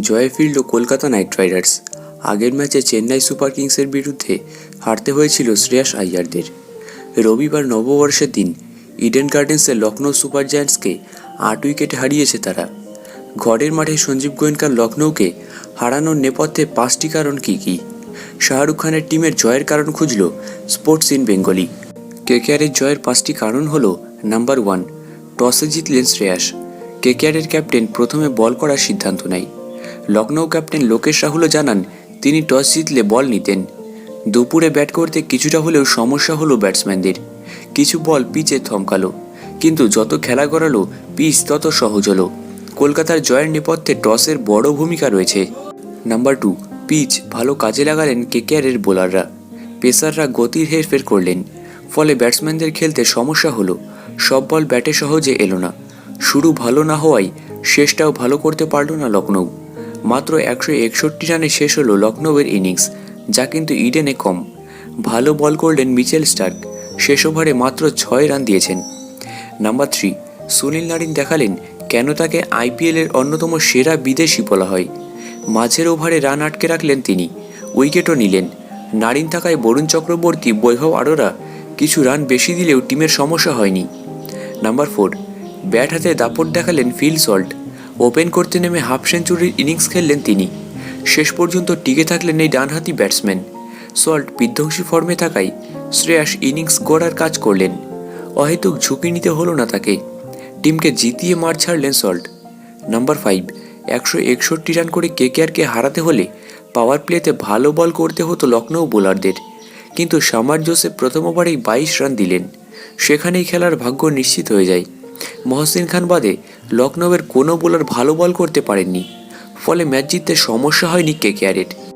জয়ে ফিরল Kolkata night Riders. আগের ম্যাচে চেন্নাই সুপার কিংসের বিরুদ্ধে হারতে হয়েছিল শ্রেয়াস আইয়ারদের। রবিবার নববর্ষের দিন ইডেন গার্ডেন্সে লখনৌ সুপার জায়ান্টসকে আট উইকেটে হারিয়েছে তারা। ঘরের মাঠে সঞ্জীব গোয়েঙ্কার লখনৌকে হারানোর নেপথ্যে পাঁচটি কারণ কী কী? শাহরুখ খানের টিমের জয়ের কারণ খুঁজল স্পোর্টস ইন বেঙ্গলি। কেকেআরের জয়ের পাঁচটি কারণ হল, নাম্বার ওয়ান, টসে জিতলেন শ্রেয়াস। কেকেআরের ক্যাপ্টেন প্রথমে বল করার সিদ্ধান্ত নেয়। লখনৌ ক্যাপ্টেন লোকেশ রাহুলও জানান, তিনি টস জিতলে বল নিতেন। দুপুরে ব্যাট করতে কিছুটা হলেও সমস্যা হলো ব্যাটসম্যানদের। কিছু বল পিচে থমকালো, কিন্তু যত খেলা করালো পিচ তত সহজ হলো। কলকাতার জয়ের নেপথ্যে টসের বড় ভূমিকা রয়েছে। নাম্বার টু, পিচ ভালো কাজে লাগালেন কেকেআরের বোলাররা। পেসাররা গতির হেরফের করলেন, ফলে ব্যাটসম্যানদের খেলতে সমস্যা হলো। সব বল ব্যাটে সহজে এলো না। শুরু ভালো না হওয়ায়, শেষটাও ভালো করতে পারল না লখনৌ। মাত্র একশো একষট্টি রানে শেষ হলো লখনৌয়ের ইনিংস, যা কিন্তু ইডেনে কম। ভালো বল করলেন মিচেল স্টার্ক, শেষ ওভারে মাত্র ছয় রান দিয়েছেন। নাম্বার থ্রি, সুনীল নারিন দেখালেন কেন তাকে আইপিএলের অন্যতম সেরা বিদেশি বলা হয়। মাঝের ওভারে রান আটকে রাখলেন তিনি, উইকেটও নিলেন। নারিন থাকায় বরুণ চক্রবর্তী, বৈভব আরোরা কিছু রান বেশি দিলেও টিমের সমস্যা হয়নি। নাম্বার ফোর, ব্যাট হাতে দাপট দেখালেন ফিল সল্ট ওপেন করতে নেমে হাফ সেঞ্চুরির ইনিংস খেললেন তিনি। শেষ পর্যন্ত টিকে থাকলেন এই ডানহাতি ব্যাটসম্যান। সল্ট বিধ্বংসী ফর্মে থাকায় শ্রেয়াস ইনিংস গড়ার কাজ করলেন। অহেতুক ঝুঁকি নিতে হলো না তাকে। টিমকে জিতিয়ে মার ছাড়লেন সল্ট। নাম্বার ফাইভ, একশো একষট্টি রান করে কেকেআরকে হারাতে হলে পাওয়ার প্লেতে ভালো বল করতে হতো লখনৌ বোলারদের। কিন্তু সামার জোসেফ প্রথম ওভারেই বাইশ রান দিলেন। সেখানেই খেলার ভাগ্য নিশ্চিত হয়ে যায়। মহসিন খান বাদে লখনৌয়ের কোনো বোলার ভালো বল করতে পারেননি। ফলে ম্যাচ জিততে সমস্যা হয়নি কেকেআরের